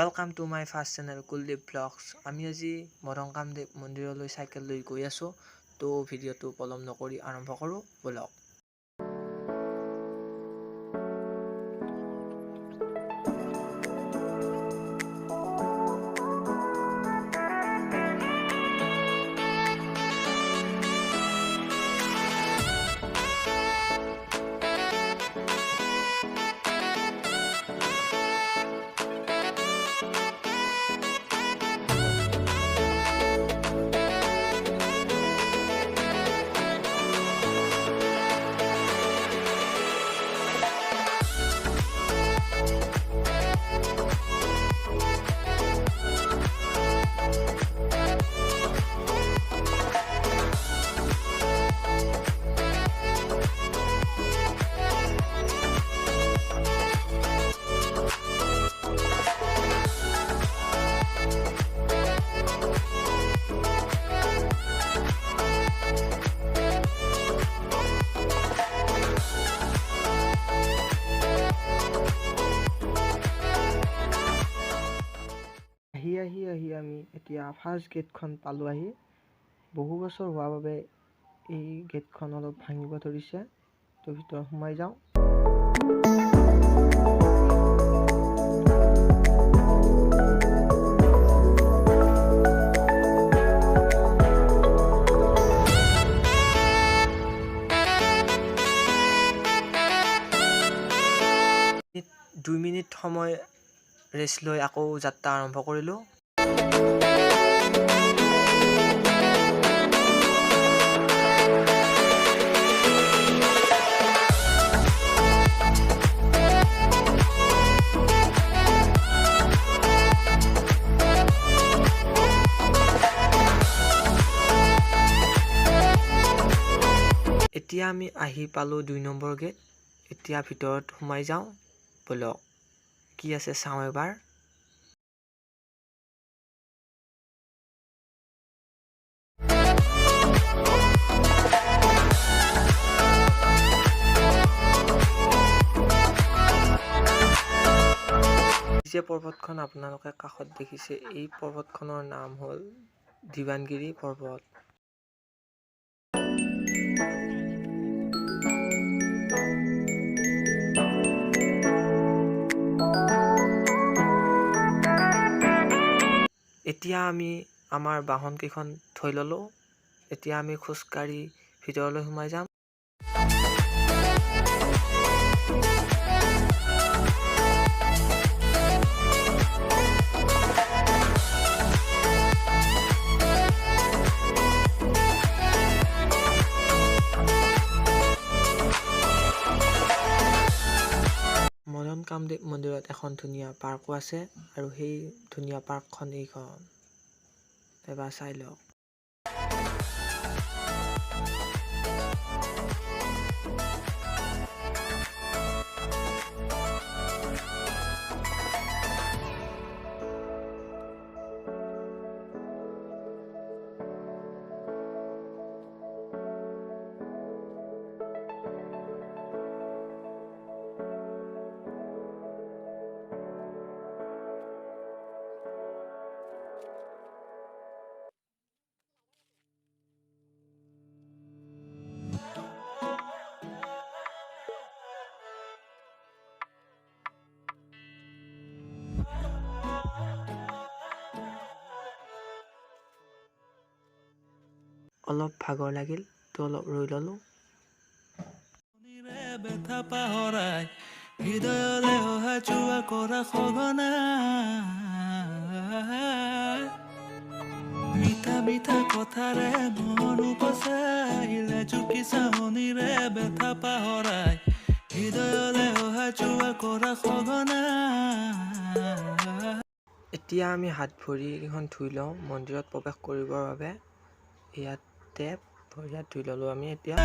Welcome to my first channel Kuldeep vlogs আমি আজি মদংকামদেৱ মন্দিৰলৈ চাইকেল লৈ গৈ আছোঁ তো ভিডিঅ'টো পলম নকৰি আৰম্ভ কৰোঁ ব'লক এতিয়া ফাৰ্ষ্ট গেটখন পালোঁ আহি। বহু বছৰ হোৱাৰ বাবে এই গেটখন অলপ ভাঙিব ধৰিছে। তো ভিতৰত সোমাই যাওঁ। দুই মিনিট সময় ৰেষ্ট লৈ আকৌ যাত্ৰা আৰম্ভ কৰিলোঁ। এতিয়া আমি আহি পালোঁ দুই নম্বৰ গেট। এতিয়া ভিতৰত সোমাই যাওঁ। ব'লক কি আছে চাওঁ এবাৰ। যে পৰ্বতখন আপোনালোকে কাষত দেখিছে এই পৰ্বতখনৰ নাম হ'ল দিৱানগিৰি পৰ্বত। এতিয়া আমি আমাৰ বাহনকেইখন থৈ ল'লোঁ। এতিয়া আমি খোজকাঢ়ি ভিতৰলৈ সোমাই যাম। কামদেৱ মন্দিৰত এখন ধুনীয়া পাৰ্কো আছে আৰু সেই ধুনীয়া পাৰ্কখন এইখন এবাৰ চাই লওক। অলপ ভাগৰ লাগিল তো অলপ ৰৈ ল'লোঁ। ব্যথা পাহৰাই হৃদয়লে অহা কৰা মিঠা মিঠা কথাৰে মন উপচাইলে জুকি চাহনিৰে ব্যথা পাহৰাই হৃদয়লে অহা যোৱা কৰা সঘনাই। এতিয়া আমি হাত ভৰিকেইখন ধুই লওঁ মন্দিৰত প্ৰৱেশ কৰিবৰ বাবে। ইয়াত টেপ হাত ধুই ল'লোঁ, আমি এতিয়া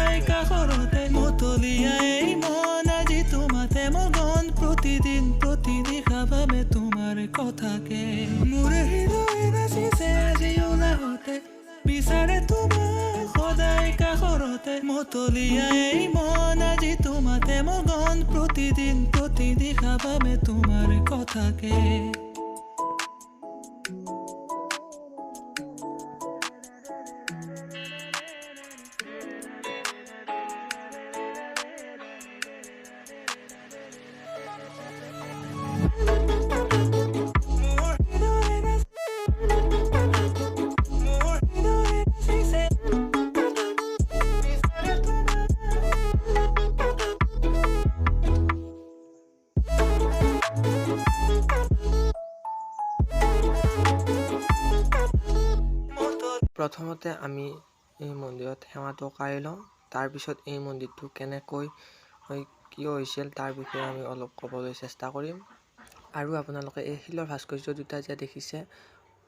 তোমাতে মগন প্ৰতিদিন প্ৰতিদিশা ভাবে তোমাৰ কথাকে। মোৰ হৃদয় নাচিছে আজি ওলাহতে বিচাৰে তোমাক সদায় কাষৰতে। মতলীয়াই মন, আজি তোমাতে মগন প্ৰতিদিন প্ৰতিদিশা ভাবে তোমাৰ কথাকে। প্ৰথমতে আমি এই মন্দিৰত সেৱাটো কাঢ়ি লওঁ। তাৰপিছত এই মন্দিৰটো কেনেকৈ কিয় হৈছিল তাৰ বিষয়ে আমি অলপ ক'বলৈ চেষ্টা কৰিম। আৰু আপোনালোকে এই শিলৰ ভাস্কৰ্য দুটা যে দেখিছে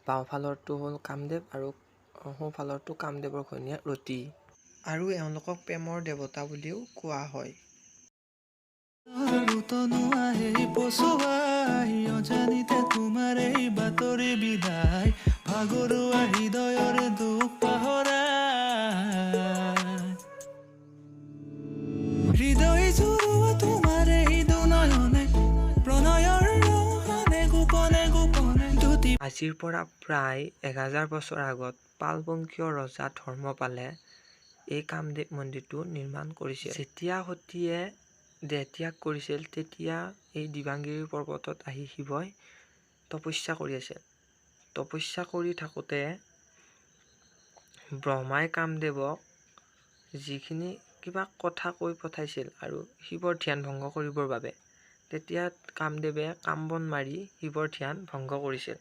বাওঁফালৰটো হ'ল কামদেৱ আৰু সোঁফালৰটো কামদেৱৰ ঘৈণীয়েক ৰতি। আৰু এওঁলোকক প্ৰেমৰ দেৱতা বুলিও কোৱা হয়। পচুৱাই অজানিতে তোমাৰ এই বাতৰি বিদায় হৃদয়ৰ দুখ পাহৰাই হৃদয় জুৰুৱা তোমাৰ এই দুনয়নে দুটি আজিৰ পৰা প্ৰায় বছৰ আগত পালবংশীয় ৰজা ধৰ্মপালে এই কামদেৱ মন্দিৰটো নিৰ্মাণ কৰিছিল। যেতিয়া সতীয়ে দেহত্যাগ কৰিছিল তেতিয়া এই দিবাংগিৰি পৰ্বতত আহি শিৱই তপস্যা কৰি আছিল। তপস্যা কৰি থাকোঁতে ব্ৰহ্মাই কামদেৱক যিখিনি কিবা কথা কৈ পঠাইছিল আৰু শিৱৰ ধ্যান ভংগ কৰিবৰ বাবে তেতিয়া কামদেৱে কাম বন মাৰি শিৱৰ ধ্যান ভংগ কৰিছিল।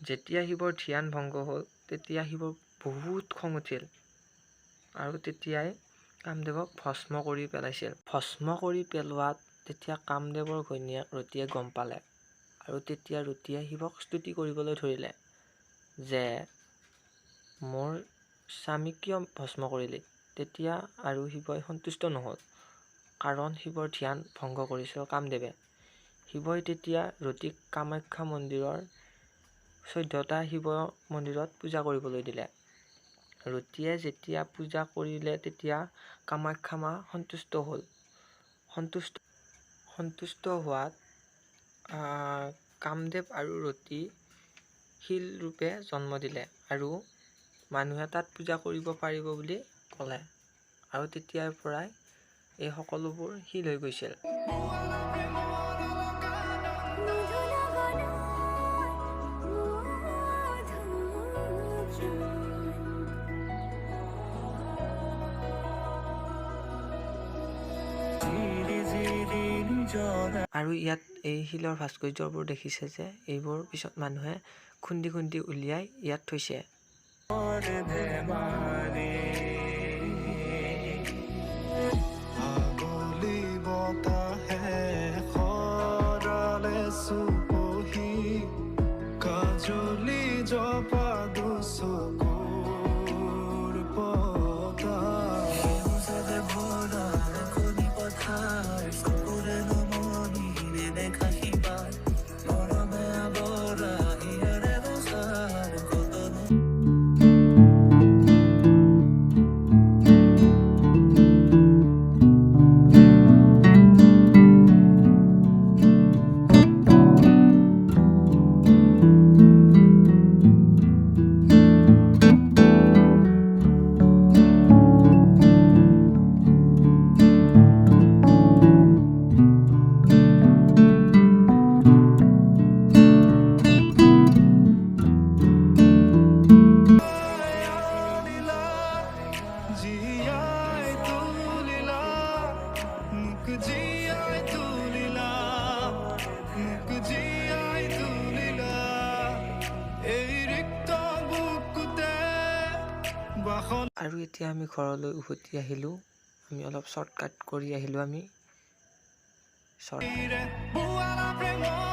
যেতিয়া শিৱৰ ধ্যান ভংগ হ'ল তেতিয়া শিৱৰ বহুত খং উঠিল আৰু তেতিয়াই কামদেৱক ভস্ম কৰি পেলাইছিল। ভস্ম কৰি পেলোৱাত তেতিয়া কামদেৱৰ ঘৈণীয়েক ৰতিয়ে গম পালে আৰু তেতিয়া ৰতিয়ে শিৱক স্তুতি কৰিবলৈ ধৰিলে যে মোৰ স্বামীক কিয় ভস্ম কৰিলি? তেতিয়া আৰু শিৱই সন্তুষ্ট নহ'ল। কাৰণ শিৱৰ ধ্যান ভংগ কৰিছিল কামদেৱে। শিৱই তেতিয়া ৰতিক কামাখ্যা মন্দিৰৰ চৈধ্যটা শিৱ মন্দিৰত পূজা কৰিবলৈ দিলে। ৰতিয়ে যেতিয়া পূজা কৰিলে তেতিয়া কামাখ্যা মা সন্তুষ্ট হ'ল। সন্তুষ্ট সন্তুষ্ট হোৱাত কামদেৱ আৰু ৰতি শিল ৰূপে জন্ম দিলে আৰু মানুহে তাত পূজা কৰিব পাৰিব বুলি ক'লে। আৰু তেতিয়াৰ পৰাই এই সকলোবোৰ শিল হৈ গৈছিল। আৰু ইয়াত এই শিলৰ ভাস্কৰ্যবোৰ দেখিছে যে এইবোৰ পিছত মানুহে খুন্দি খুন্দি উলিয়াই ইয়াত থৈছে। আমি ঘৰলৈ উভতি আহিলোঁ। আমি অলপ শ্বৰ্টকাট কৰি আহিলোঁ আমি। শ্বৰ্ট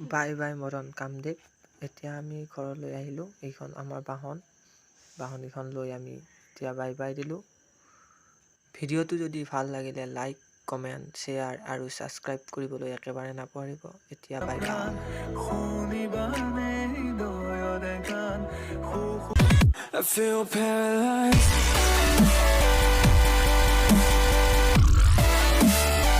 বাই বাই মৰণ কামদেৱ। এতিয়া আমি ঘৰলৈ আহিলোঁ। এইখন আমাৰ বাহন। বাহনকেইখন লৈ আমি এতিয়া বাই বাই দিলোঁ। ভিডিঅ'টো যদি ভালো লাগিলে লাইক কমেণ্ট শ্বেয়াৰ আৰু ছাবস্ক্ৰাইব কৰিবলৈ একেবাৰে নাপাহৰিব। এতিয়া bye bye. I feel paralyzed.